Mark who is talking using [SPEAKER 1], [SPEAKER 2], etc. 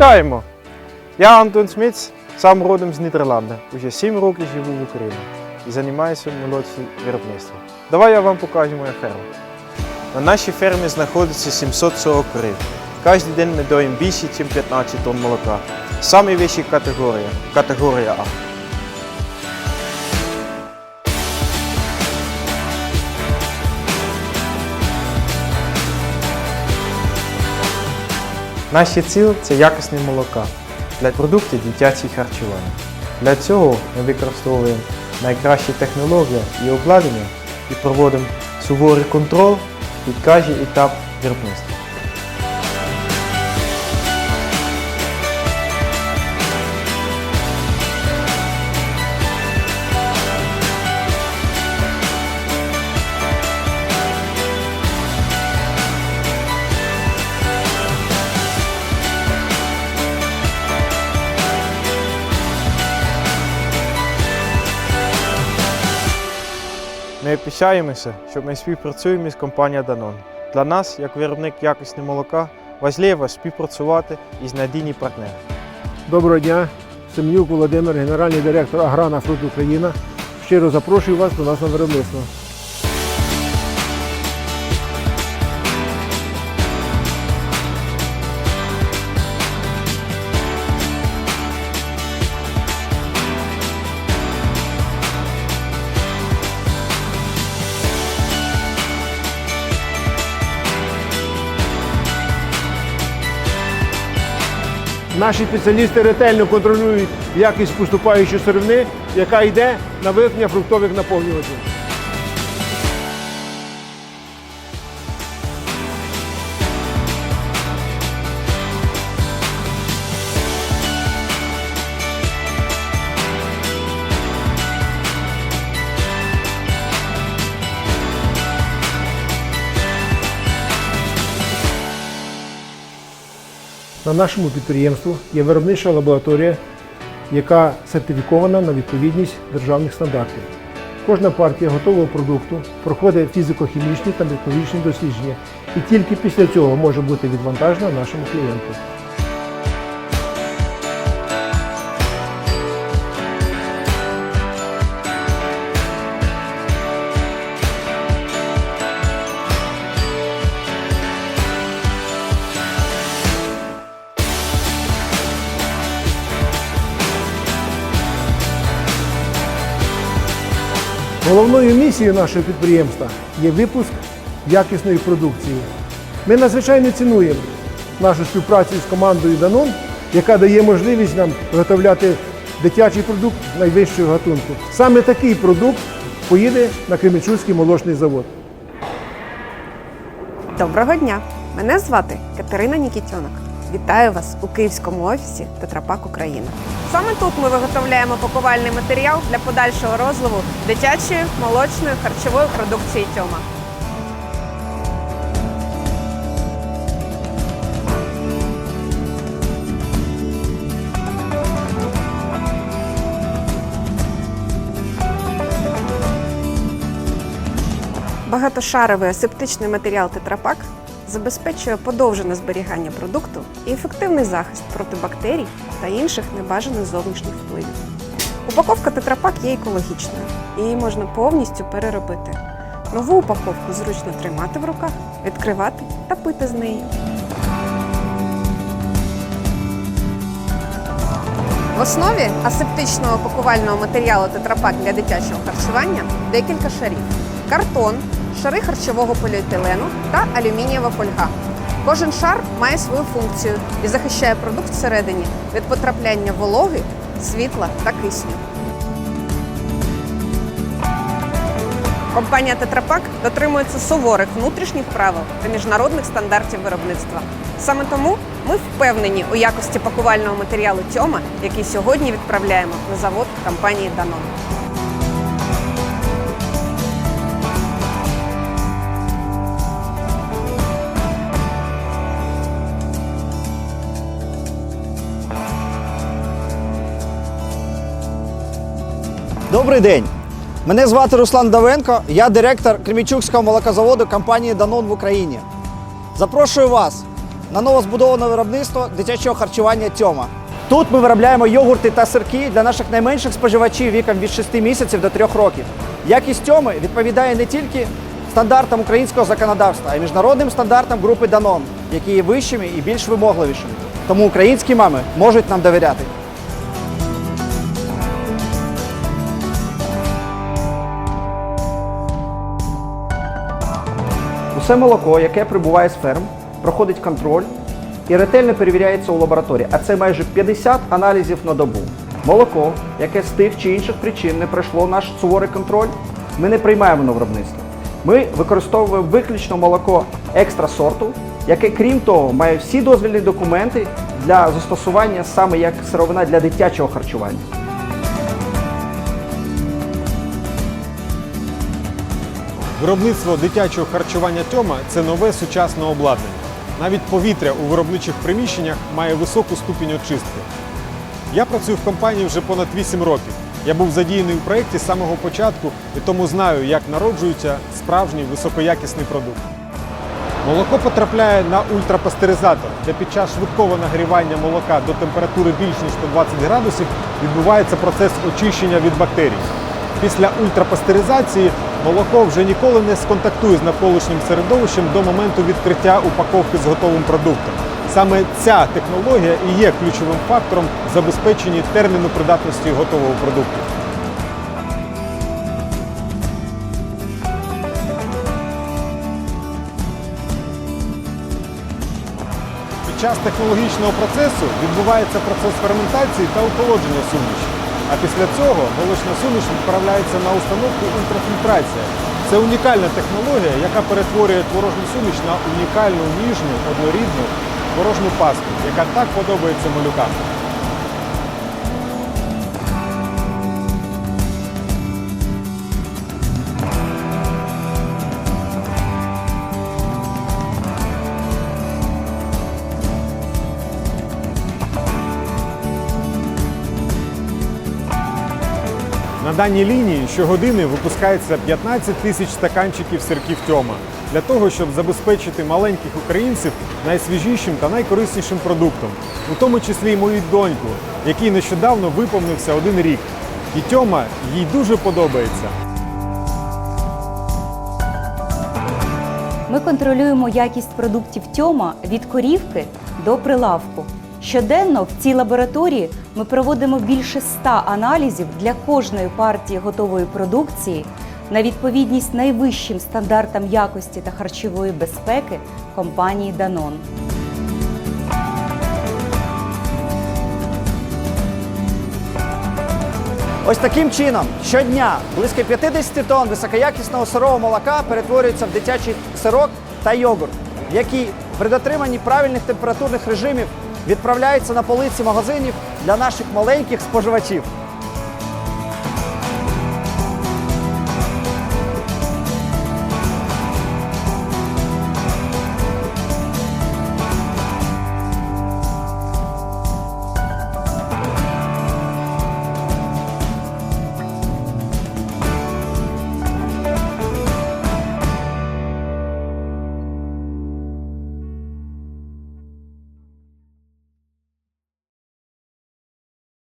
[SPEAKER 1] Вітаємо! Я Антон Сміц, сам родом з Нідерланди. Уже 7 років живу в Україні і займаюся молодшим виробництвом. Давай я вам покажу мою ферму. На нашій фермі знаходиться 740 корів. Кожен день ми доїмо більше, ніж 15 тонн молока. Саме вища категорія категорія А. Наші ціл це якісне молока для продуктів дитячого харчування. Для цього ми використовуємо найкращі технології і обладнання і проводимо суворий контроль під кожен етап виробництва. Ми пишаємося, що ми співпрацюємо з компанією Danone. Для нас, як виробник якісного молока, важливо співпрацювати із надійні партнери.
[SPEAKER 2] Доброго дня, Сем'юк Володимир, генеральний директор Аграна Фрут Україна. Щиро запрошую вас до нас на виробництво. Наші спеціалісти ретельно контролюють якість поступаючої сировини, яка йде на виготовлення фруктових наповнювачів. На нашому підприємстві є виробнича лабораторія, яка сертифікована на відповідність державних стандартів. Кожна партія готового продукту проходить фізико-хімічні та мікологічні дослідження і тільки після цього може бути відвантажена нашому клієнту. Головною місією нашого підприємства є випуск якісної продукції. Ми надзвичайно цінуємо нашу співпрацю з командою Danone, яка дає можливість нам виготовляти дитячий продукт найвищого гатунку. Саме такий продукт поїде на Кременчуцький молочний завод.
[SPEAKER 3] Доброго дня! Мене звати Катерина Нікітьонок. Вітаю вас у київському офісі Тетрапак Україна. Саме тут ми виготовляємо пакувальний матеріал для подальшого розливу дитячої, молочної, харчової продукції Тьома. Багатошаровий асептичний матеріал Тетрапак забезпечує подовжене зберігання продукту і ефективний захист проти бактерій та інших небажаних зовнішніх впливів. Упаковка Тетрапак є екологічною, її можна повністю переробити. Нову упаковку зручно тримати в руках, відкривати та пити з неї. В основі асептичного пакувального матеріалу тетрапак для дитячого харчування декілька шарів: картон, шари харчового поліетилену та алюмінієва фольга. Кожен шар має свою функцію і захищає продукт всередині від потрапляння вологи, світла та кисню. Компанія Тетрапак дотримується суворих внутрішніх правил та міжнародних стандартів виробництва. Саме тому ми впевнені у якості пакувального матеріалу Тьома, який сьогодні відправляємо на завод компанії Danone.
[SPEAKER 4] Добрий день. Мене звати Руслан Давенко, я директор Кремічукського молокозаводу компанії Данон в Україні. Запрошую вас на новозбудоване виробництво дитячого харчування Тьома. Тут ми виробляємо йогурти та сирки для наших найменших споживачів віком від 6 місяців до 3 років. Якість Тьоми відповідає не тільки стандартам українського законодавства, а й міжнародним стандартам групи Данон, які є вищими і більш вимогливішими. Тому українські мами можуть нам довіряти. Усе молоко, яке прибуває з ферм, проходить контроль і ретельно перевіряється у лабораторії. А це майже 50 аналізів на добу. Молоко, яке з тих чи інших причин не пройшло наш суворий контроль, ми не приймаємо на виробництво. Ми використовуємо виключно молоко екстра сорту, яке, крім того, має всі дозвільні документи для застосування саме як сировина для дитячого харчування.
[SPEAKER 5] Виробництво дитячого харчування Тьома це нове сучасне обладнання. Навіть повітря у виробничих приміщеннях має високу ступінь очистки. Я працюю в компанії вже понад 8 років. Я був задіяний у проєкті з самого початку і тому знаю, як народжується справжній високоякісний продукт. Молоко потрапляє на ультрапастеризатор, де під час швидкого нагрівання молока до температури більш ніж 120 градусів відбувається процес очищення від бактерій. Після ультрапастеризації молоко вже ніколи не сконтактує з навколишнім середовищем до моменту відкриття упаковки з готовим продуктом. Саме ця технологія і є ключовим фактором в забезпеченні терміну придатності готового продукту. Під час технологічного процесу відбувається процес ферментації та охолодження суміші. А після цього молочна суміш відправляється на установку ультрафільтрація. Це унікальна технологія, яка перетворює творожну суміш на унікальну ніжну, однорідну творожну пасту, яка так подобається малюкам. Даній лінії щогодини випускається 15 тисяч стаканчиків сирків Тьома для того, щоб забезпечити маленьких українців найсвіжішим та найкориснішим продуктом, у тому числі й мою доньку, якій нещодавно виповнився один рік. І Тьома їй дуже подобається.
[SPEAKER 6] Ми контролюємо якість продуктів Тьома від корівки до прилавку. Щоденно в цій лабораторії ми проводимо більше ста аналізів для кожної партії готової продукції на відповідність найвищим стандартам якості та харчової безпеки компанії Danone.
[SPEAKER 4] Ось таким чином щодня близько 50 тонн високоякісного сирого молока перетворюється в дитячий сирок та йогурт, які при дотриманні правильних температурних режимів відправляються на полиці магазинів для наших маленьких споживачів.